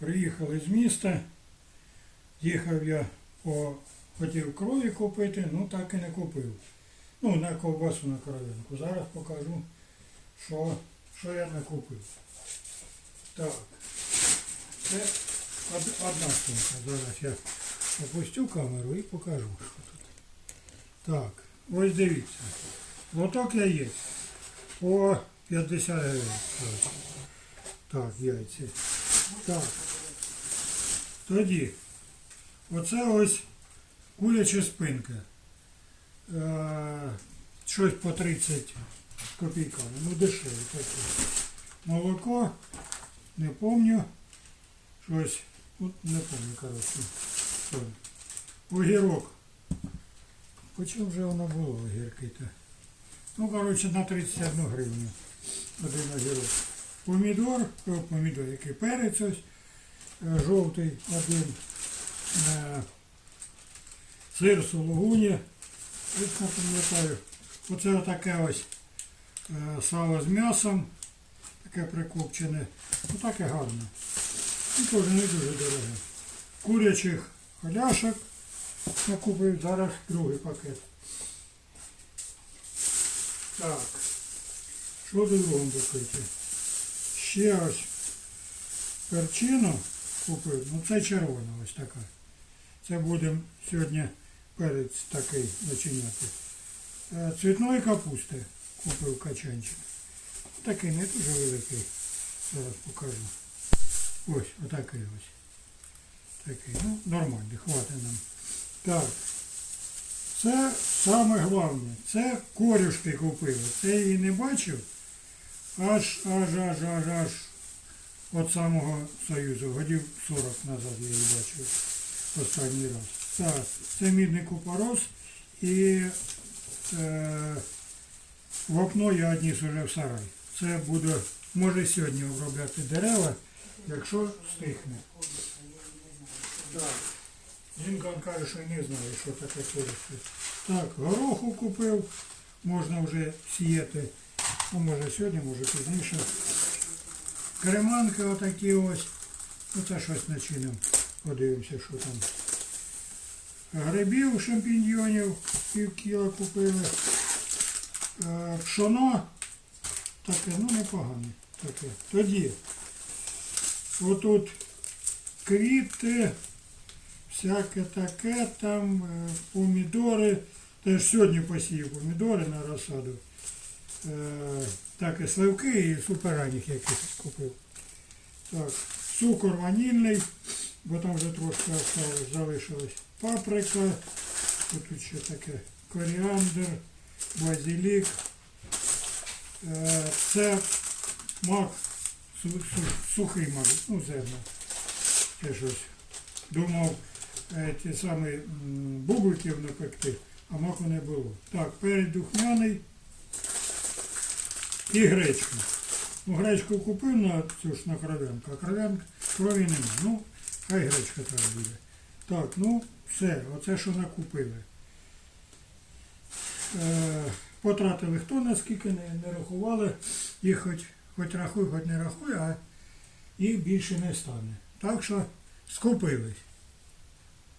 Приїхали з міста. Їхав я по хотів крові купити, ну так і не купив. Ну, на ковбасу на коровинку. Зараз покажу, що, що я не купив. Так. Це одна сумка. Зараз я опустю камеру і покажу, що тут. Так, ось дивіться. Лоток яєць по 50 гривень. Так, яйці. Так. Тоді. Оце ось куряча спинка. Е, щось по 30 копійками. Ну дешеві такі. Молоко, не помню. Щось, ну, не помню, коротше. Огірок. По чому вже воно було огірки-то? Ну, коротше, на 31 гривню. Один огірок. Помідор, помідор, який перець ось, е, жовтий один. Е, Сир. Ось не пам'ятаю. Оце отаке ось е, сало з м'ясом. Таке прикопчене. Ну таке гарне. І теж не дуже дороге. Курячих халяшок накупив зараз другий пакет. Так. Що до другому пакеті? Ще ось перчину купив. Ну це червона ось така. Це будемо сьогодні перець такий начиняти. Е, Цвітної капусти купив качанчик. Такий не дуже великий. Зараз покажу. Ось, отакий ось. Такий. Ну, нормальний, хватить нам. Так. Це саме головне. Це корюшки купили. Це її не бачив. Аж, аж, аж, аж, аж від самого Союзу. Годів 40 назад я її бачив останній раз. Так, це мідний купорос і е, в окно я одніс уже в сарай. Це буде, може сьогодні обробляти дерева, якщо стихне. Так. Жінка каже, що не знає, що таке користи. Так, гороху купив, можна вже сіяти. Ну, може сьогодні, може пізніше. Креманки отакі ось. Ну це щось начинимо. Подивимося, що там. Грибів, шампіньйонів, пів кіла купили. Е, Пшоно. Таке, ну непогане. Таке. Тоді. Отут квіти, всяке таке, там е, помідори. Теж сьогодні посію помідори на розсаду. Е, так, і сливки, і супераніх якихось купив. Так, цукор ванільний, бо там вже трошки залишилось. Паприка, тут ще таке, коріандр, базилік. Е, Це мак, су- су- сухий мак, ну зерна. Це щось. Думав е, ті самі бубликів напекти, а маку не було. Так, перець духмяний і гречка. Ну, гречку купив на цю ж на кров'янку, а кров'янка крові нема. Ну, хай гречка так буде. Так, ну все, оце що накупили. Е, потратили хто наскільки не, не рахували, їх хоч, хоч рахуй, хоч не рахуй, а їх більше не стане. Так що скупились.